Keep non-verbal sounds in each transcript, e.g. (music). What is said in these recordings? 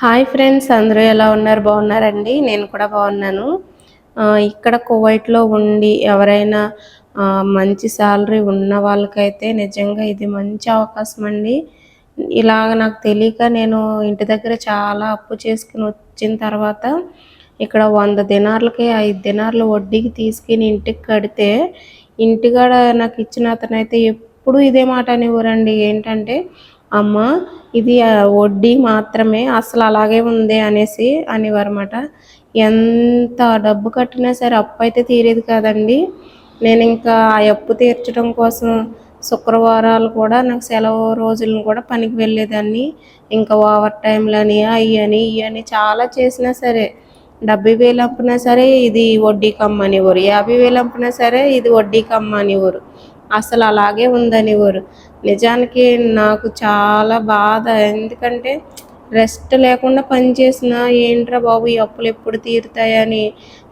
Hi friends అందరూ ఎలా ఉన్నారు? బాగున్నారండి? నేను కూడా బాగున్నాను. ఇక్కడ కువైట్లో ఉండి ఎవరైనా మంచి శాలరీ ఉన్న వాళ్ళకైతే నిజంగా ఇది మంచి అవకాశం అండి. ఇలాగ నాకు తెలియక నేను ఇంటి దగ్గర చాలా అప్పు చేసుకుని వచ్చిన తర్వాత ఇక్కడ వంద దినార్లకి ఐదు దినార్లు వడ్డీకి తీసుకుని ఇంటికి కడితే ఇంటికాడ నాకు ఇచ్చిన అతనైతే ఎప్పుడు ఇదే మాట అనేవారండి. ఏంటంటే అమ్మ ఇది వడ్డీ మాత్రమే అసలు అలాగే ఉంది అనేసి అనేవారన్నమాట ఎంత డబ్బు కట్టినా సరే అప్పు అయితే తీరేది కాదండి. నేను ఇంకా ఆ అప్పు తీర్చడం కోసం శుక్రవారాలు కూడా నాకు సెలవు రోజులను కూడా పనికి వెళ్ళేదాన్ని. ఇంకా ఓవర్ టైంలని అవి అని ఇవి చాలా చేసినా సరే డెబ్బై వేలు అంపినా సరే ఇది వడ్డీ కమ్మనివ్వరు యాభై వేలు అంపినా సరే ఇది వడ్డీ కమ్మనివ్వరు అసలు అలాగే ఉందనివ్వరు. నిజానికి నాకు చాలా బాధ. ఎందుకంటే రెస్ట్ లేకుండా పనిచేసిన ఏంట్రా బాబు ఈ అప్పులు ఎప్పుడు తీరుతాయని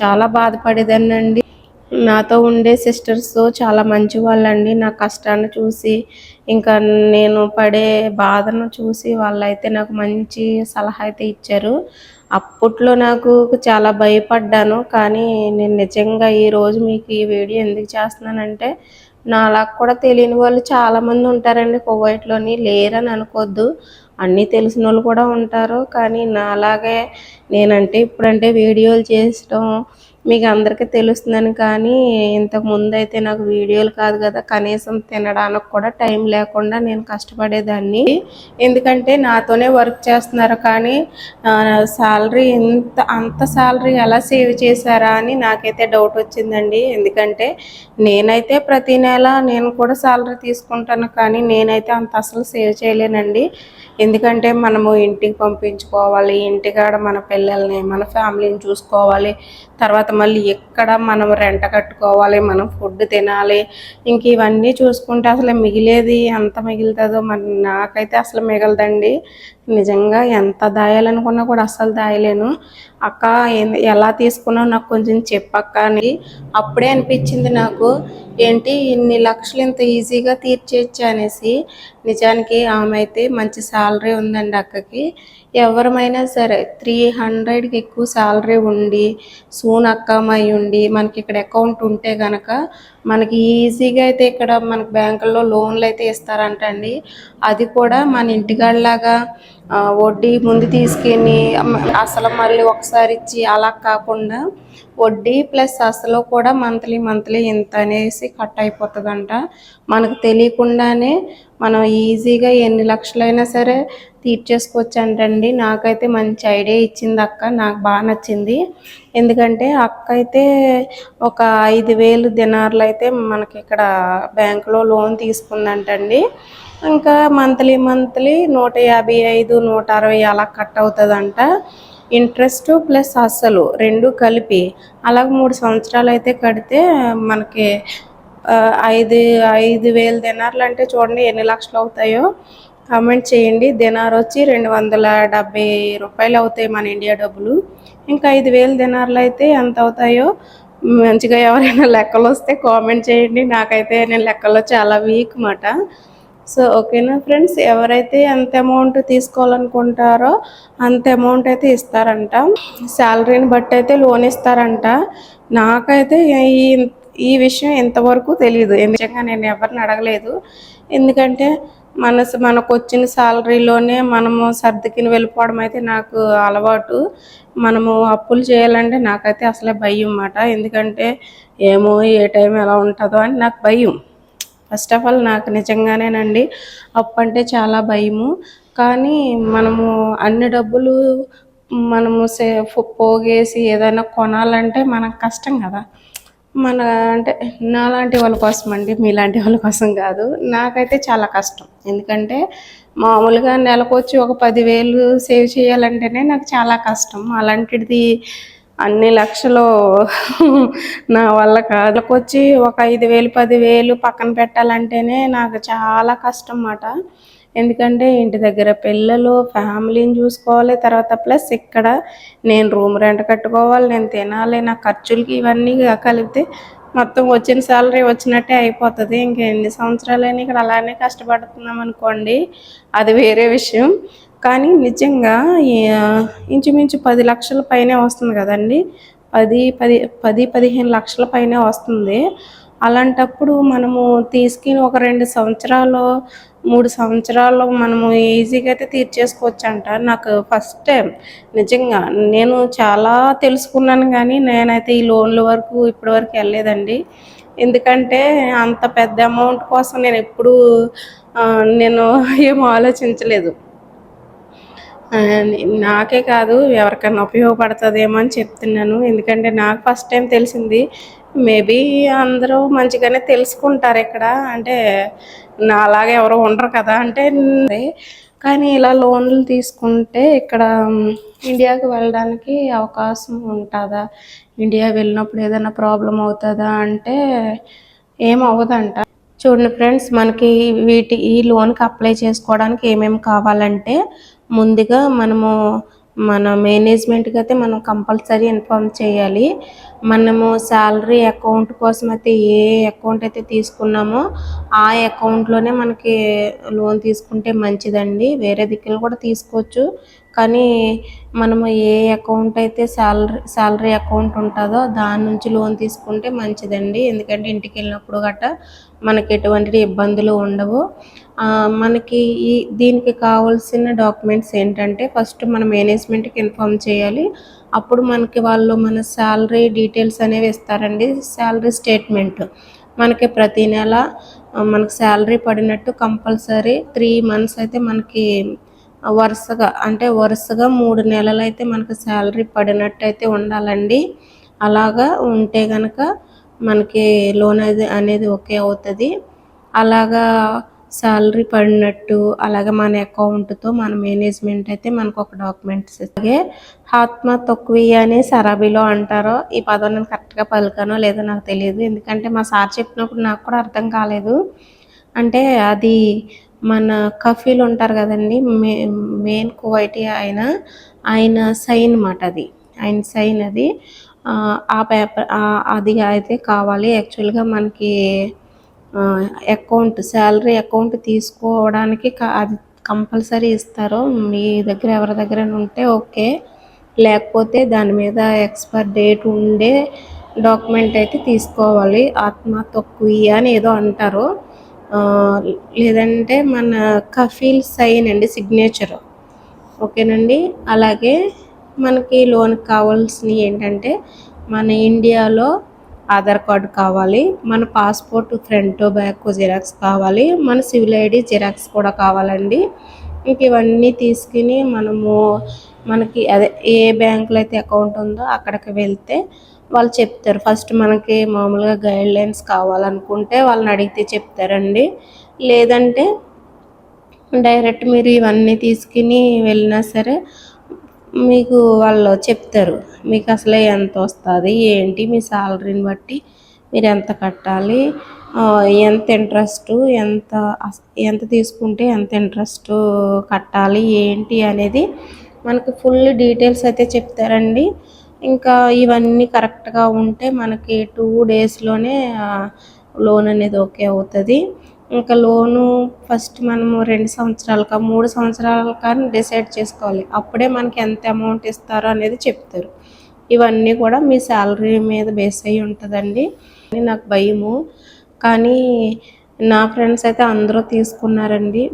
చాలా బాధపడేదానండి నాతో ఉండే సిస్టర్స్ చాలా మంచి వాళ్ళండి నా కష్టాన్ని చూసి ఇంకా నేను పడే బాధను చూసి వాళ్ళైతే నాకు మంచి సలహా అయితే ఇచ్చారు. అప్పట్లో నాకు చాలా భయపడ్డాను. కానీ నేను నిజంగా ఈరోజు మీకు ఈ వీడియో ఎందుకు చేస్తున్నానంటే నాలా కూడా తెలియని వాళ్ళు చాలామంది ఉంటారండి. కువైట్లోని లేరని అనుకోవద్దు అన్నీ తెలిసిన వాళ్ళు కూడా ఉంటారు. కానీ నాలాగే నేనంటే ఇప్పుడంటే వీడియోలు చేయడం మీకు అందరికీ తెలుస్తుందని కానీ ఇంతకు ముందు అయితే నాకు వీడియోలు కాదు కదా కనీసం తినడానికి కూడా టైం లేకుండా నేను కష్టపడేదాన్ని. ఎందుకంటే నాతోనే వర్క్ చేస్తున్నారు కానీ శాలరీ ఇంత అంత శాలరీ ఎలా సేవ్ చేశారా అని నాకైతే డౌట్ వచ్చిందండి. ఎందుకంటే నేనైతే ప్రతి నెల నేను కూడా శాలరీ తీసుకుంటాను కానీ నేనైతే అంత అసలు సేవ్ చేయలేనండి. ఎందుకంటే మనము ఇంటికి పంపించుకోవాలి ఇంటికాడ మన పిల్లల్ని మన ఫ్యామిలీని చూసుకోవాలి తర్వాత మళ్ళీ ఎక్కడ మనం రెంట కట్టుకోవాలి మనం ఫుడ్ తినాలి ఇంక ఇవన్నీ చూసుకుంటే అసలు మిగిలేది ఎంత మిగులుతుందో మరి నాకైతే అసలు మిగలదండి. నిజంగా ఎంత దాయాలనుకున్నా కూడా అస్సలు దాయలేను. అక్క ఎలా తీసుకున్నావు నాకు కొంచెం చెప్పక్క అని అప్పుడే అనిపించింది నాకు. ఏంటి ఇన్ని లక్షలు ఇంత ఈజీగా తీర్చేయచ్చు అనేసి. నిజానికి ఆమె అయితే మంచి శాలరీ ఉందండి అక్కకి. ఎవరమైనా సరే త్రీ హండ్రెడ్కి ఎక్కువ శాలరీ ఉండి సూన్ అక్క అమ్మాయి ఉండి మనకి ఇక్కడ అకౌంట్ ఉంటే గనక మనకి ఈజీగా అయితే ఇక్కడ మనకి బ్యాంకుల్లో లోన్లు అయితే ఇస్తారంటండి అది కూడా మన ఇంటికాడలాగా వడ్డీ ముందు తీసుకెళ్ళి అసలు మళ్ళీ ఒకసారి ఇచ్చి అలా కాకుండా వడ్డీ ప్లస్ అసలు కూడా మంత్లీ మంత్లీ ఇంత అనేసి కట్ అయిపోతుందంట. మనకు తెలియకుండానే మనం ఈజీగా ఎన్ని లక్షలైనా సరే తీర్చేసుకోవచ్చు అంటండి నాకైతే మంచి ఐడియా ఇచ్చింది అక్క. నాకు బాగా నచ్చింది. ఎందుకంటే అక్క అయితే ఒక ఐదు వేలు దినార్లు అయితే మనకి ఇక్కడ బ్యాంకులో లోన్ తీసుకుందంటండి. ఇంకా మంత్లీ మంత్లీ నూట యాభై ఐదు నూట అరవై అలా కట్ అవుతుందంట. ఇంట్రెస్ట్ ప్లస్ అసలు రెండు కలిపి అలాగ మూడు సంవత్సరాలు అయితే కడితే మనకి ఐదు ఐదు వేల దినార్లు అంటే చూడండి ఎన్ని లక్షలు అవుతాయో. కామెంట్ చేయండి. దినార్ వచ్చి రెండు వందల డెబ్బై రూపాయలు అవుతాయి మన ఇండియా డబ్బులు. ఇంకా ఐదు వేల దినార్లు అయితే ఎంత అవుతాయో మంచిగా ఎవరైనా లెక్కలు వస్తే కామెంట్ చేయండి. నాకైతే నేను లెక్కలో చాలా వీక్ మాట. సో ఓకేనా ఫ్రెండ్స్? ఎవరైతే ఎంత అమౌంట్ తీసుకోవాలనుకుంటారో అంత అమౌంట్ అయితే ఇస్తారంట. శాలరీని బట్టి అయితే లోన్ ఇస్తారంట. నాకైతే ఈ ఈ విషయం ఇంతవరకు తెలియదు ఎందుకంటే నేను ఎవరిని అడగలేదు. ఎందుకంటే మన మనకు వచ్చిన శాలరీలోనే మనము సర్దుకిని వెళ్ళిపోవడం అయితే నాకు అలవాటు. మనము అప్పులు చేయాలంటే నాకైతే అసలే భయం అన్నమాట. ఎందుకంటే ఏమో ఏ టైం ఎలా ఉంటుందో అని నాకు భయం. ఫస్ట్ ఆఫ్ ఆల్ నాకు నిజంగానేనండి అప్పు అంటే చాలా భయము. కానీ మనము అన్ని డబ్బులు మనము సే పోగేసి ఏదైనా కొనాలంటే మనకు కష్టం కదా. మన అంటే నాలాంటి వాళ్ళ కోసం అండి మీలాంటి వాళ్ళ కోసం కాదు. నాకైతే చాలా కష్టం. ఎందుకంటే మామూలుగా నెలకొచ్చి ఒక పదివేలు సేవ్ చేయాలంటేనే నాకు చాలా కష్టం. అలాంటిది అన్ని లక్షలు (laughs) నా వల్ల కాదుకొచ్చి వచ్చి ఒక ఐదు వేలు పదివేలు పక్కన పెట్టాలంటేనే నాకు చాలా కష్టం అన్నమాట. ఎందుకంటే ఇంటి దగ్గర పిల్లలు ఫ్యామిలీని చూసుకోవాలి. తర్వాత ప్లస్ ఇక్కడ నేను రూమ్ రెంట్ కట్టుకోవాలి నేను తినాలి నా ఖర్చులకి ఇవన్నీ కలిపితే మొత్తం వచ్చిన శాలరీ వచ్చినట్టే అయిపోతుంది. ఇంక ఎన్ని సంవత్సరాలైనా ఇక్కడ అలానే కష్టపడుతున్నాం అనుకోండి అది వేరే విషయం. కానీ నిజంగా ఇంచుమించు పది లక్షల పైనే వస్తుంది కదండి. పది పది పది పదిహేను లక్షల పైనే వస్తుంది. అలాంటప్పుడు మనము తీసుకుని ఒక రెండు సంవత్సరాలు మూడు సంవత్సరాలు మనము ఈజీగా అయితే తీర్చేసుకోవచ్చు అంట నాకు ఫస్ట్ టైం. నిజంగా నేను చాలా తెలుసుకున్నాను కానీ నేనైతే ఈ లోన్ల వరకు ఇప్పటి వరకు వెళ్ళలేదండి. ఎందుకంటే అంత పెద్ద అమౌంట్ కోసం నేను ఎప్పుడూ నేను ఏం ఆలోచించలేదు. నాకే కాదు ఎవరికైనా ఉపయోగపడుతుందేమో అని చెప్తున్నాను. ఎందుకంటే నాకు ఫస్ట్ టైం తెలిసింది మేబీ అందరూ మంచిగానే తెలుసుకుంటారు ఇక్కడ. అంటే నాలాగా ఎవరు ఉండరు కదా అంటే కానీ ఇలా లోన్లు తీసుకుంటే ఇక్కడ ఇండియాకి వెళ్ళడానికి అవకాశం ఉంటుందా? ఇండియా వెళ్ళినప్పుడు ఏదైనా ప్రాబ్లం అవుతుందా అంటే ఏం అవ్వదంట. చూడండి ఫ్రెండ్స్ మనకి వీటి ఈ లోన్కి అప్లై చేసుకోవడానికి ఏమేమి కావాలంటే ముందుగా మనము మన మేనేజ్మెంట్కి అయితే మనం కంపల్సరీ ఇన్ఫామ్ చేయాలి. మనము శాలరీ అకౌంట్ కోసం అయితే ఏ అకౌంట్ అయితే తీసుకున్నామో ఆ అకౌంట్లోనే మనకి లోన్ తీసుకుంటే మంచిదండి. వేరే దిక్కులు కూడా తీసుకోవచ్చు. కానీ మనము ఏ అకౌంట్ అయితే శాలరీ శాలరీ అకౌంట్ ఉంటుందో దాని నుంచి లోన్ తీసుకుంటే మంచిదండి. ఎందుకంటే ఇంటికి వెళ్ళినప్పుడు గట్ట మనకి ఎటువంటి ఇబ్బందులు ఉండవు. మనకి ఈ దీనికి కావాల్సిన డాక్యుమెంట్స్ ఏంటంటే ఫస్ట్ మన మేనేజ్మెంట్కి ఇన్ఫామ్ చేయాలి. అప్పుడు మనకి వాళ్ళు మన శాలరీ డీటెయిల్స్ అనేవి ఇస్తారండి. Salary statement. మనకి ప్రతి నెల మనకి శాలరీ పడినట్టు కంపల్సరీ త్రీ మంత్స్ అయితే మనకి వరుసగా అంటే వరుసగా మూడు నెలలు అయితే మనకి శాలరీ పడినట్టు అయితే ఉండాలండి. అలాగా ఉంటే కనుక మనకి లోన్ అది అనేది ఓకే అవుతుంది. అలాగా శాలరీ పడినట్టు అలాగే మన అకౌంట్తో మన మేనేజ్మెంట్ అయితే మనకు ఒక డాక్యుమెంట్స్ అలాగే ఆత్మ తక్కువ అని సరాబీలో అంటారో ఈ పదం నేను కరెక్ట్గా పలికానో లేదో నాకు తెలియదు. ఎందుకంటే మా సార్ చెప్పినప్పుడు నాకు కూడా అర్థం కాలేదు. అంటే అది మన కఫీలు ఉంటారు కదండి మే మెయిన్ కువైటీ ఆయన ఆయన సైన్ మాట అది. ఆయన సైన్ అది. ఆ, పేపర్ అది అయితే కావాలి. యాక్చువల్గా మనకి అకౌంట్ శాలరీ అకౌంట్ తీసుకోవడానికి అది కంపల్సరీ ఇస్తారు. మీ దగ్గర ఎవరి దగ్గర ఉంటే ఓకే. లేకపోతే దాని మీద ఎక్స్పైర్ డేట్ ఉండే డాక్యుమెంట్ అయితే తీసుకోవాలి. ఆత్మ తక్కువ అని ఏదో అంటారు. లేదంటే మన కఫీల్ సైన్ అండి సిగ్నేచర్ ఓకేనండి? అలాగే మనకి లోన్ కావాల్సినవి ఏంటంటే మన ఇండియాలో ఆధార్ కార్డు కావాలి మన పాస్పోర్ట్ ఫ్రంట్ బ్యాక్ జిరాక్స్ కావాలి మన సివిల్ ఐడి జిరాక్స్ కూడా కావాలండి. ఇంక ఇవన్నీ తీసుకుని మనము మనకి అదే ఏ బ్యాంకులో అయితే అకౌంట్ ఉందో అక్కడికి వెళ్తే వాళ్ళు చెప్తారు. ఫస్ట్ మనకి మామూలుగా గైడ్ లైన్స్ కావాలనుకుంటే వాళ్ళని అడిగితే చెప్తారండి. లేదంటే డైరెక్ట్ మీరు ఇవన్నీ తీసుకుని వెళ్ళినా సరే మీకు వాళ్ళు చెప్తారు మీకు అసలే ఎంత వస్తుంది ఏంటి మీ శాలరీని బట్టి మీరు ఎంత కట్టాలి ఎంత ఇంట్రెస్ట్ ఎంత ఎంత తీసుకుంటే ఎంత ఇంట్రెస్ట్ కట్టాలి ఏంటి అనేది మనకి ఫుల్ డీటెయిల్స్ అయితే చెప్తారండి. ఇంకా ఇవన్నీ కరెక్ట్గా ఉంటే మనకి టూ డేస్లోనే లోన్ అనేది ఓకే అవుతుంది. ఇంకా లోను ఫస్ట్ మనము రెండు సంవత్సరాలక మూడు సంవత్సరాలక కానీ డిసైడ్ చేసుకోవాలి. అప్పుడే మనకి ఎంత అమౌంట్ ఇస్తారో అనేది చెప్తారు. ఇవన్నీ కూడా మీ శాలరీ మీద బేస్ అయ్యి ఉంటుందండి. అని నాకు భయము. కానీ నా ఫ్రెండ్స్ అయితే అందరూ తీసుకున్నారండి.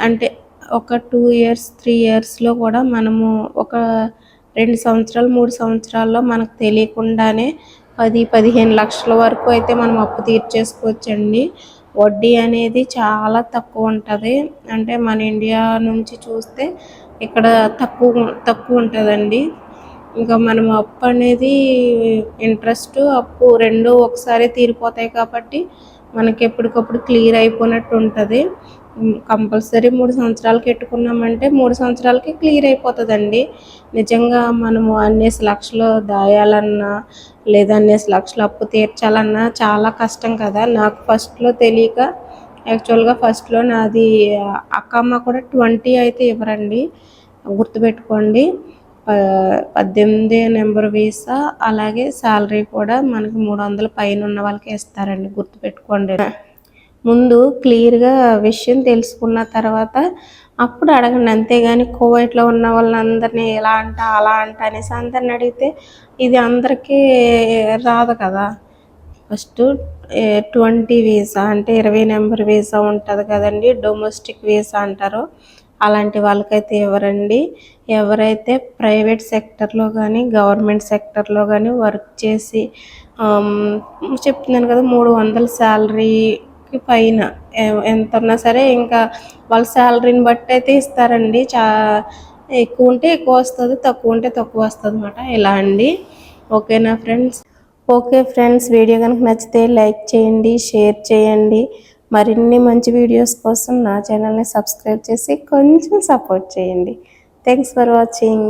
అంటే ఒక టూ ఇయర్స్ త్రీ ఇయర్స్లో కూడా మనము ఒక రెండు సంవత్సరాలు మూడు సంవత్సరాల్లో మనకు తెలియకుండానే పది పదిహేను లక్షల వరకు అయితే మనం అప్పు తీర్చేసుకోవచ్చండి. వడ్డీ అనేది చాలా తక్కువ ఉంటుంది. అంటే మన ఇండియా నుంచి చూస్తే ఇక్కడ తక్కువ తక్కువ ఉంటుందండి. ఇంకా మనం అప్పు అనేది ఇంట్రెస్ట్ అప్పు రెండు ఒకసారి తీరిపోతాయి కాబట్టి మనకి ఎప్పటికప్పుడు క్లియర్ అయిపోయినట్టు ఉంటుంది. కంపల్సరీ మూడు సంవత్సరాలకి పెట్టుకున్నామంటే మూడు సంవత్సరాలకి క్లియర్ అయిపోతుందండి. నిజంగా మనము అన్నేసి లక్షలు దాయాలన్నా లేదా అన్నేసి లక్షలు అప్పు తీర్చాలన్నా చాలా కష్టం కదా. నాకు ఫస్ట్లో తెలియక యాక్చువల్గా ఫస్ట్లో నాది అక్కమ్మ కూడా ట్వంటీ అయితే ఇవ్వరండి. గుర్తుపెట్టుకోండి ప- పద్దెనిమిది నెంబర్ వీసా అలాగే శాలరీ కూడా మనకి మూడు వందల పైన ఉన్న వాళ్ళకి ఇస్తారండి. గుర్తుపెట్టుకోండి. ముందు క్లియర్గా విషయం తెలుసుకున్న తర్వాత అప్పుడు అడగండి. అంతేగాని కోవైట్లో ఉన్న వాళ్ళందరినీ ఎలా అంట అలా అంట అనేసి అందరిని అడిగితే ఇది అందరికీ రాదు కదా. ఫస్ట్ ట్వంటీ వీసా అంటే ఇరవై నెంబర్ వీసా ఉంటుంది కదండి. డొమెస్టిక్ వీసా అంటారు. అలాంటి వాళ్ళకైతే ఇవ్వరండి ఎవరైతే ప్రైవేట్ సెక్టర్లో కానీ గవర్నమెంట్ సెక్టర్లో కానీ వర్క్ చేసి చెప్తున్నాను కదా మూడు వందల శాలరీ శాలరీకి పైన. ఎంత ఉన్నా సరే ఇంకా వాళ్ళ శాలరీని బట్టి అయితే ఇస్తారండి. చా ఎక్కువ ఉంటే ఎక్కువ వస్తుంది తక్కువ ఉంటే తక్కువ వస్తుంది అనమాట ఇలా అండి. ఓకేనా ఫ్రెండ్స్? ఓకే ఫ్రెండ్స్ వీడియో కనుక నచ్చితే లైక్ చేయండి షేర్ చేయండి. మరిన్ని మంచి వీడియోస్ కోసం నా ఛానల్ని సబ్స్క్రైబ్ చేసి కొంచెం సపోర్ట్ చేయండి. Thanks for watching.